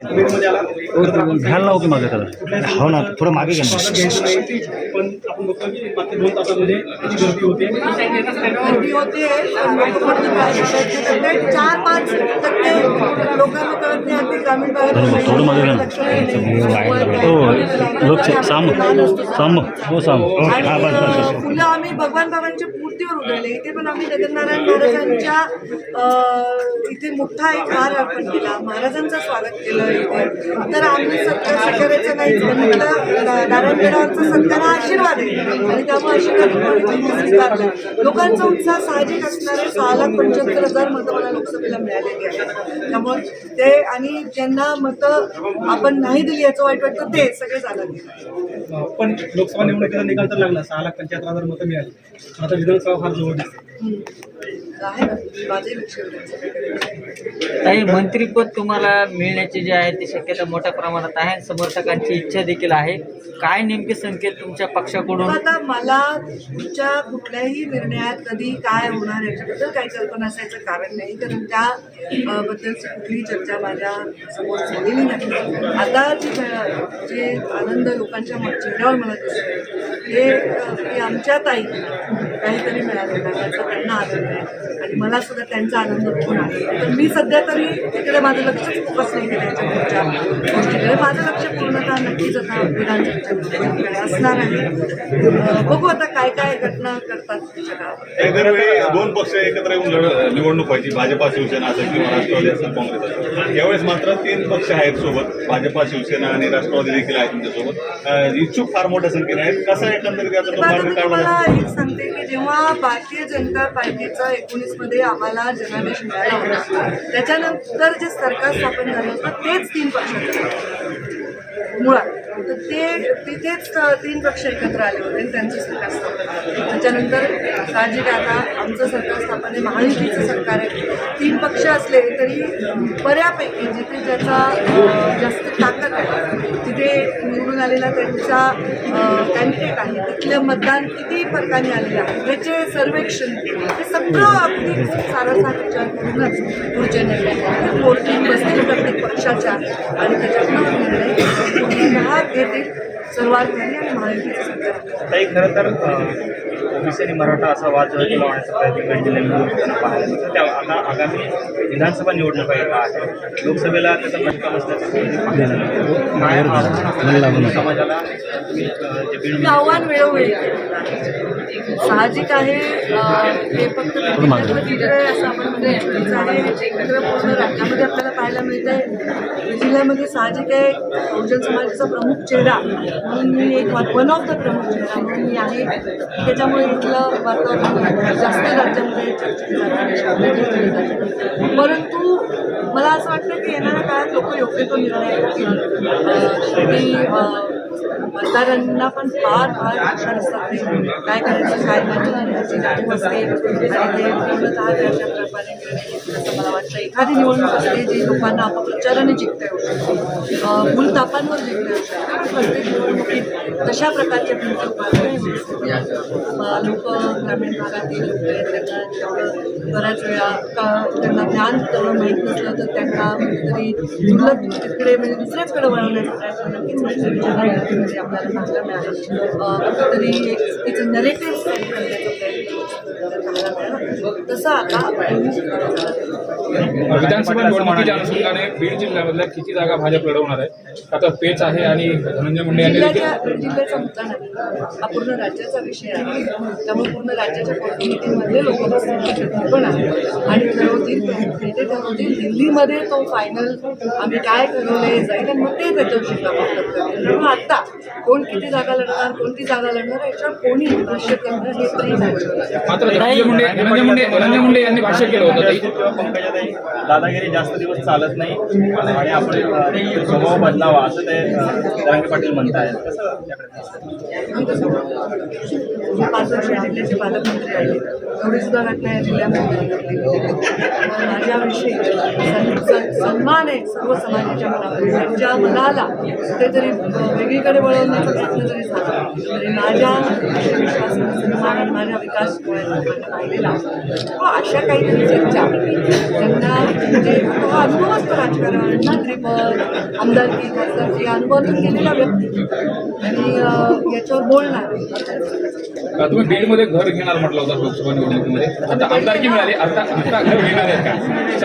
घ्यायला लावू की मागे त्याला. हो ना थोडं मागे घ्या पण आपण बघतो की दोन तासामध्ये गर्दी होते. गर्दी होते चार पाच टक्के लोकांना कळत नाही अगदी ग्रामीण भागात थोडं मागे घ्या. हो लोक साम साम हो साम हो आणि हा अ, फुलं आम्ही भगवान बाबांच्या मूर्तीवर उधळले. इथे पण आम्ही जगन्नारायण महाराजांच्या इथे मोठा एक हार अर्पण केला महाराजांचं स्वागत केलं. तर आम्ही सत्कार स्वीकारायचं नाही सत्कार हा आशीर्वाद आहे. आणि त्यामुळे आशीर्वाद लोकांचा उत्साह साहजिक असणारे सहा लाख पंच्याहत्तर हजार मतं मला लोकसभेला मिळालेली आहेत. त्यामुळे ते आणि ज्यांना मतं आपण नाही दिली याचं वाईट वाटतं ते सगळे झालं पण लोकसभा निवडणुकीचा निकाल तर लागला. सहा लाख पंच्याहत्तर हजार मतं मिळाली. आता विधानसभा फार जवळ दिसते काही मंत्रीपद तुम्हाला मिळण्याची जी आहे ती शक्यता मोठ्या प्रमाणात आहे समर्थकांची इच्छा देखील आहे. काय नेमके संकेत तुमच्या पक्षाकडून? आता मला तुमच्या कुठल्याही निर्णयात कधी काय होणार याच्याबद्दल काही कल्पना असायचं कारण नाही. कारण त्या अ, बद्दलची कुठलीही चर्चा माझ्यासमोर झालेली नाही. आता जी आनंद लोकांच्या चेहऱ्यावर मला दिसतोय हे आमच्या ताई काहीतरी मिळालेलं आहे याचा त्यांना आनंद आहे आणि मला सुद्धा त्यांचा आनंद बघून आहे तर मी सध्या तरी तिकडे माझं लक्षच फोकस नाही केलं याच्या गोष्टीकडे. माझं लक्ष पूर्णतः नक्कीच आता विधानसभेच्या असणार आहे. बघू आता काय काय घटना करतात दोन पक्ष एकत्र येऊन निवडणूक व्हायची. भाजपा शिवसेना असेल किंवा राष्ट्रवादी असेल काँग्रेस असेल यावेळेस मात्र तीन पक्ष आहेत सोबत. भाजपा शिवसेना आणि राष्ट्रवादी देखील आहेत तुमच्यासोबत. इच्छुक फार मोठ्या संख्येने आहेत. कसं एकंदरीत याचा तो मार्ग काढला? एक सांगते की जेव्हा भारतीय जनता पार्टीचा एकोणीसमध्ये आम्हाला जनादेश मिळाला होता त्याच्यानंतर जे सरकार स्थापन झालं होतं तेच तीन पक्ष मुळात तर ते तिथेच तीन पक्ष एकत्र आले होते आणि त्यांचं सरकार स्थापन त्याच्यानंतर साहजिक आता आमचं सरकार स्थापन आहे महायुतीचं सरकार आहे. तीन पक्ष असले तरी बऱ्यापैकी जिथे ज्याचा जास्त ताकद आहे जिथे निवडून आलेला त्यांचा कॅन्डिडेट आहे तिथलं मतदान किती फरकाने आलेलं आहे याचे सर्वेक्षण हे सगळं अगदी सारासार विचार करूनच पुढचे निर्णय घेतील. बसतील प्रत्येक पक्षाच्या आणि त्याच्यातून निर्णय पूर्णतः घेतील सर्वात भारी आणि महायुतीचं सरकार ताई खरं तर ओबीसी आणि मराठा असा वाद जो आहे लावण्याचा प्रयत्न बीड जिल्ह्यात पाहायला त्या आता आगामी विधानसभा निवडणुका येत आहेत लोकसभेला त्याचा फटका बसण्याचं पाहायला मिळतं. समाजाला हे आव्हान वेळोवेळी आहे. साहजिक आहे हे फक्त आहे असं आपण म्हणजे आहे पूर्ण राज्यामध्ये आपल्याला पाहायला मिळतंय बीड जिल्ह्यामध्ये साहजिक आहे बहुजन समाजाचा प्रमुख चेहरा म्हणून मी एक वन ऑफ द प्रमुख चेहरा म्हणून मी आहे त्याच्यामुळे इथलं वातावरण जास्त राज्यामध्ये. परंतु मला असं वाटतं की येणाऱ्या काळात लोक योग्य तो निर्णय घेतील. मतदारांना पण फार फार आशा असतात ते काय करायचं काय नाही असते आणि ते पूर्णतः त्याच्या प्रकारे असते एखादी निवडणूक असते जी लोकांना अपप्रचाराने जिंकता येऊ शकते. अं, मूलतापांवर जिंकता येऊ शकते. प्रत्येक निवडणुकीत तशा प्रकारच्या भिंती लोक ग्रामीण भागातील लोक आहेत त्यांना तेवढं बऱ्याच वेळा का त्यांना ज्ञान तेवढं माहीत नसलं तर त्यांना कुठेतरी दुर्लक्ष तिकडे म्हणजे दुसऱ्याचकडे वळवण्याचा प्रयत्न नक्कीच म्हणजे निवडणुकीमध्ये आपल्याला पाहायला मिळालं. कुठेतरी एक चुकीचं नरेटिव्ह सेट करण्याचा प्रयत्न पाहायला मिळाला. तसं आता विधानसभा निवडणुकीच्या अनुषंगाने बीड जिल्ह्यामधल्या किती जागा भाजप लढवणार आहे आता पेच आहे आणि धनंजय मुंडे यांनी जिल्ह्याचा मुद्दा नाही. हा पूर्ण राज्याचा विषय आहे. त्यामुळे पूर्ण राज्याच्या कमिटीमधले लोक पण आहेत आणि ठरवतील नेते ठरवतील दिल्लीमध्ये तो फायनल आम्ही काय ठरवले जाईल आणि मग ते त्याच्यावर शिक्कामोर्तब करतील. त्यामुळे आता कोण किती जागा लढणार कोणती जागा लढणार याच्यावर कोणी भाष्य करणं हे तरी मात्र धनंजय मुंडे धनंजय मुंडे धनंजय मुंडे यांनी भाष्य केलं होतं नाही दादागिरी जास्त दिवस चालत नाही आणि आपण स्वभाव बदलावा असं ते अं, पाटील म्हणत आहेत जिल्ह्याचे पालकमंत्री आहे एवढी सुद्धा घटना या जिल्ह्यामध्ये माझ्याविषयी सन- आहे सर्व समाजाच्या मनामध्ये. त्यांच्या मनाला कुठेतरी वेगळीकडे वळवण्याचा प्रयत्न जरी झाला तरी माझ्या विश्वास सन्मान आणि माझ्या विकास राहिलेला व अशा काहीतरी चर्चा. त्यांना म्हणजे हा अनुभव असतो राजकारण मंत्रीपद आमदारकी खासदारकी अनुभवातून गेलेला व्यक्ती. आणि याच्यावर बोलणार. तुम्ही बीडमध्ये घर घेणार म्हटलं होतं लोकसभा निवडणुकीमध्ये. आता आमदारकी मिळाली आता आता घर घेणार आहे का?